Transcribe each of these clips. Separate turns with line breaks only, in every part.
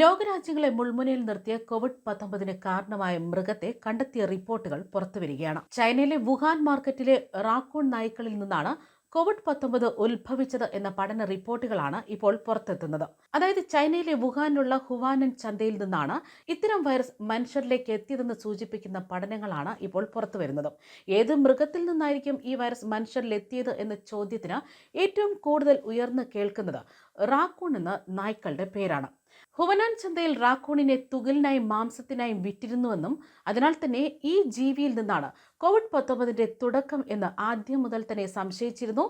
ലോകരാജ്യങ്ങളെ മുൾമുനയിൽ നിർത്തിയ കോവിഡ് പത്തൊമ്പതിന് കാരണമായ മൃഗത്തെ കണ്ടെത്തിയ റിപ്പോർട്ടുകൾ പുറത്തുവരികയാണ്. ചൈനയിലെ വുഹാൻ മാർക്കറ്റിലെ റാക്കൂൺ നായ്ക്കളിൽ നിന്നാണ് കോവിഡ് പത്തൊമ്പത് ഉത്ഭവിച്ചത് എന്ന പഠന റിപ്പോർട്ടുകളാണ് ഇപ്പോൾ പുറത്തെത്തുന്നത്. അതായത് ചൈനയിലെ വുഹാനിലുള്ള ഹുവാനൻ ചന്തയിൽ നിന്നാണ് ഇത്തരം വൈറസ് മനുഷ്യരിലേക്ക് എത്തിയതെന്ന് സൂചിപ്പിക്കുന്ന പഠനങ്ങളാണ് ഇപ്പോൾ പുറത്തുവരുന്നത്. ഏത് മൃഗത്തിൽ നിന്നായിരിക്കും ഈ വൈറസ് മനുഷ്യരിൽ എത്തിയത് എന്ന ചോദ്യത്തിന് ഏറ്റവും കൂടുതൽ ഉയർന്നു കേൾക്കുന്നത് റാക്കൂൺ എന്ന നായ്ക്കളുടെ പേരാണ്. ഹുവനാൻ ചന്തയിൽ റാക്കൂണിനെ തുകലിനായും മാംസത്തിനായും വിറ്റിരുന്നുവെന്നും അതിനാൽ തന്നെ ഈ ജീവിയിൽ നിന്നാണ് കോവിഡ് പത്തൊമ്പതിന്റെ തുടക്കം എന്ന് ആദ്യം മുതൽ തന്നെ സംശയിച്ചിരുന്നു.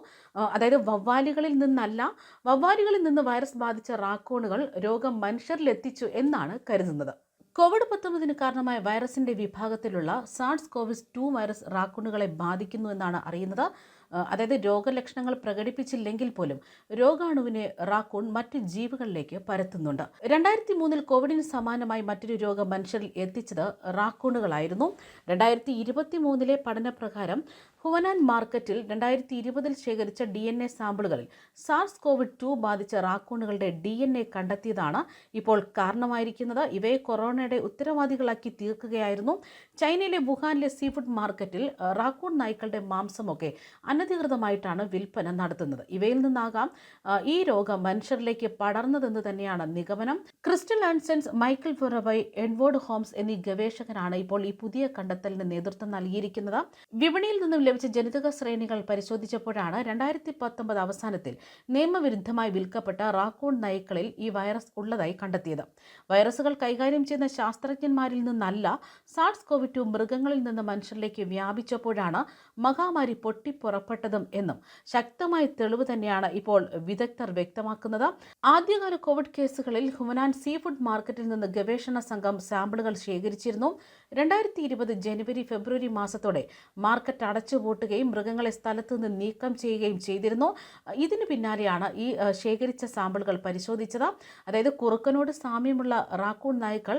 അതായത് വവ്വാലുകളിൽ നിന്നല്ല വവ്വാലുകളിൽ നിന്ന് വൈറസ് ബാധിച്ച റാക്കൂണുകൾ രോഗം മനുഷ്യരിൽ എത്തിച്ചു എന്നാണ് കരുതുന്നത്. കോവിഡ് പത്തൊമ്പതിന് കാരണമായ വൈറസിന്റെ വിഭാഗത്തിലുള്ള സാർസ് കോവിസ് ടു വൈറസ് റാക്കൂണുകളെ ബാധിക്കുന്നു എന്നാണ് അറിയുന്നത്. അതായത് രോഗലക്ഷണങ്ങൾ പ്രകടിപ്പിച്ചില്ലെങ്കിൽ പോലും രോഗാണുവിനെ റാക്കൂൺ മറ്റ് ജീവികളിലേക്ക് പരത്തുന്നുണ്ട്. രണ്ടായിരത്തി മൂന്നിൽ കോവിഡിന് സമാനമായി മറ്റൊരു രോഗം മനുഷ്യരിൽ എത്തിച്ചത് റാക്കൂണുകളായിരുന്നു രണ്ടായിരത്തി ഇരുപത്തി മൂന്നിലെ പഠനപ്രകാരം ഹുവനാൻ മാർക്കറ്റിൽ രണ്ടായിരത്തി ഇരുപതിൽ ശേഖരിച്ച ഡി എൻ എ സാമ്പിളുകളിൽ സാർസ് കോവിഡ് ടു ബാധിച്ച റാക്കൂണുകളുടെ ഡി എൻ എ കണ്ടെത്തിയതാണ് ഇപ്പോൾ കാരണമായിരിക്കുന്നത്. ഇവയെ കൊറോണയുടെ ഉത്തരവാദികളാക്കി തീർക്കുകയായിരുന്നു. ചൈനയിലെ വുഹാനിലെ സീ ഫുഡ് മാർക്കറ്റിൽ റാക്കൂൺ നായ്ക്കളുടെ മാംസമൊക്കെ അനധികൃതമായിട്ടാണ് വിൽപ്പന നടത്തുന്നത്. ഇവയിൽ നിന്നാകാം ഈ രോഗം മനുഷ്യരിലേക്ക് പടർന്നതെന്ന് തന്നെയാണ് നിഗമനം. ക്രിസ്റ്റൽ ആൻസൻസ് മൈക്കിൾ ഫുറബൈ എഡ്വേർഡ് ഹോംസ് എന്നീ ഗവേഷകരാണ് ഇപ്പോൾ ഈ പുതിയ കണ്ടെത്തലിന് നേതൃത്വം നൽകിയിരിക്കുന്നത്. വിപണിയിൽ നിന്നും ലഭിച്ച ജനിതക ശ്രേണികൾ പരിശോധിച്ചപ്പോഴാണ് രണ്ടായിരത്തി പത്തൊമ്പത് അവസാനത്തിൽ നിയമവിരുദ്ധമായി വിൽക്കപ്പെട്ട റാക്കൂൺ നായ്ക്കളിൽ ഈ വൈറസ് ഉള്ളതായി കണ്ടെത്തിയത്. വൈറസുകൾ കൈകാര്യം ചെയ്യുന്ന ശാസ്ത്രജ്ഞന്മാരിൽ നിന്നല്ല സാർസ് കോവിഡ് ടു മൃഗങ്ങളിൽ നിന്ന് മനുഷ്യരിലേക്ക് വ്യാപിച്ചപ്പോഴാണ് മഹാമാരി പൊട്ടിപ്പുറപ്പെട്ടതും എന്നും ശക്തമായ തെളിവ് തന്നെയാണ് ഇപ്പോൾ വിദഗ്ധർ വ്യക്തമാക്കുന്നത്. ആദ്യകാല കോവിഡ് കേസുകളിൽ ഹുമനാൻ സീ ഫുഡ് മാർക്കറ്റിൽ നിന്ന് ഗവേഷണ സംഘം സാമ്പിളുകൾ ശേഖരിച്ചിരുന്നു. രണ്ടായിരത്തി ഇരുപത് ജനുവരി ഫെബ്രുവരി മാസത്തോടെ മാർക്കറ്റ് അടച്ചുപൂട്ടുകയും മൃഗങ്ങളെ സ്ഥലത്തു നിന്ന് നീക്കം ചെയ്യുകയും ചെയ്തിരുന്നു. ഇതിനു പിന്നാലെയാണ് ഈ ശേഖരിച്ച സാമ്പിളുകൾ പരിശോധിച്ചത്. അതായത് കുറുക്കനോട് സാമ്യമുള്ള റാക്കൂൺ നായ്ക്കൾ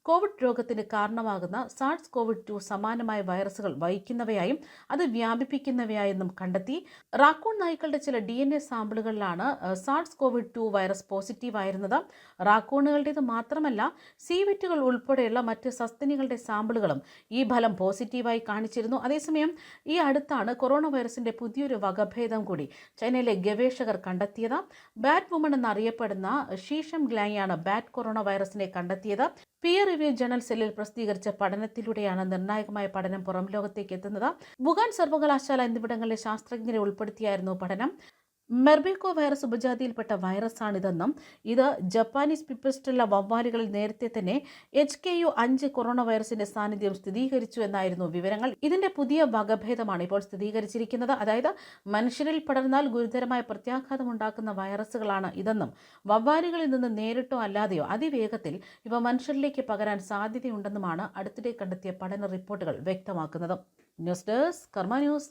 കോവിഡ് രോഗത്തിന് കാരണമാകുന്ന സാർസ് കോവിഡ് ടു സമാനമായ വൈറസുകൾ വഹിക്കുന്നവയായും അത് വ്യാപിപ്പിക്കുന്നവയായെന്നും കണ്ടെത്തി. റാക്കൂൺ നായ്ക്കളുടെ ചില D N A സാമ്പിളുകളിലാണ് SARS COVID two virus positive ആയിരുന്നത്. റാക്കൂണുകളുടേത് മാത്രമല്ല സീവെറ്റുകൾ ഉൾപ്പെടെയുള്ള മറ്റ് സസ്തനികളുടെ സാമ്പിളുകളും ഈ ഫലം പോസിറ്റീവായി കാണിച്ചിരുന്നു. അതേസമയം ഈ അടുത്താണ് കൊറോണ വൈറസിന്റെ പുതിയൊരു വകഭേദം കൂടി ചൈനയിലെ ഗവേഷകർ കണ്ടെത്തിയത്. ബാറ്റ് വുമൺ എന്നറിയപ്പെടുന്ന ഷീഷം ഗ്ലായാണ് ബാറ്റ് കൊറോണ വൈറസിനെ കണ്ടെത്തിയത്. പിയർ റിവ്യൂ ജേണൽ സെല്ലിൽ പ്രസിദ്ധീകരിച്ച പഠനത്തിലൂടെയാണ് നിർണായകമായ പഠനം പുറം ലോകത്തേക്ക് എത്തുന്നത്. വുഹാൻ സർവകലാശാല എന്നിവിടങ്ങളിലെ ശാസ്ത്രജ്ഞരെ ഉൾപ്പെടുത്തിയായിരുന്നു പഠനം. മെർബേക്കോ വൈറസ് ഉപജാതിയിൽപ്പെട്ട വൈറസാണിതെന്നും ഇത് ജപ്പാനീസ് പിപ്പസ്റ്റുള്ള വവ്വാലുകളിൽ നേരത്തെ തന്നെ എച്ച് കെ യു അഞ്ച് കൊറോണ വൈറസിന്റെ സാന്നിധ്യം സ്ഥിരീകരിച്ചു എന്നായിരുന്നു വിവരങ്ങൾ. ഇതിന്റെ പുതിയ വകഭേദമാണ് ഇപ്പോൾ സ്ഥിരീകരിച്ചിരിക്കുന്നത്. അതായത് മനുഷ്യരിൽ പടർന്നാൽ ഗുരുതരമായ പ്രത്യാഘാതം ഉണ്ടാക്കുന്ന വൈറസുകളാണ് ഇതെന്നും വവ്വാലുകളിൽ നിന്ന് നേരിട്ടോ അല്ലാതെയോ അതിവേഗത്തിൽ ഇവ മനുഷ്യരിലേക്ക് പകരാൻ സാധ്യതയുണ്ടെന്നുമാണ് അടുത്തിടെ കണ്ടെത്തിയ പഠന റിപ്പോർട്ടുകൾ വ്യക്തമാക്കുന്നത്. News desk Karma news.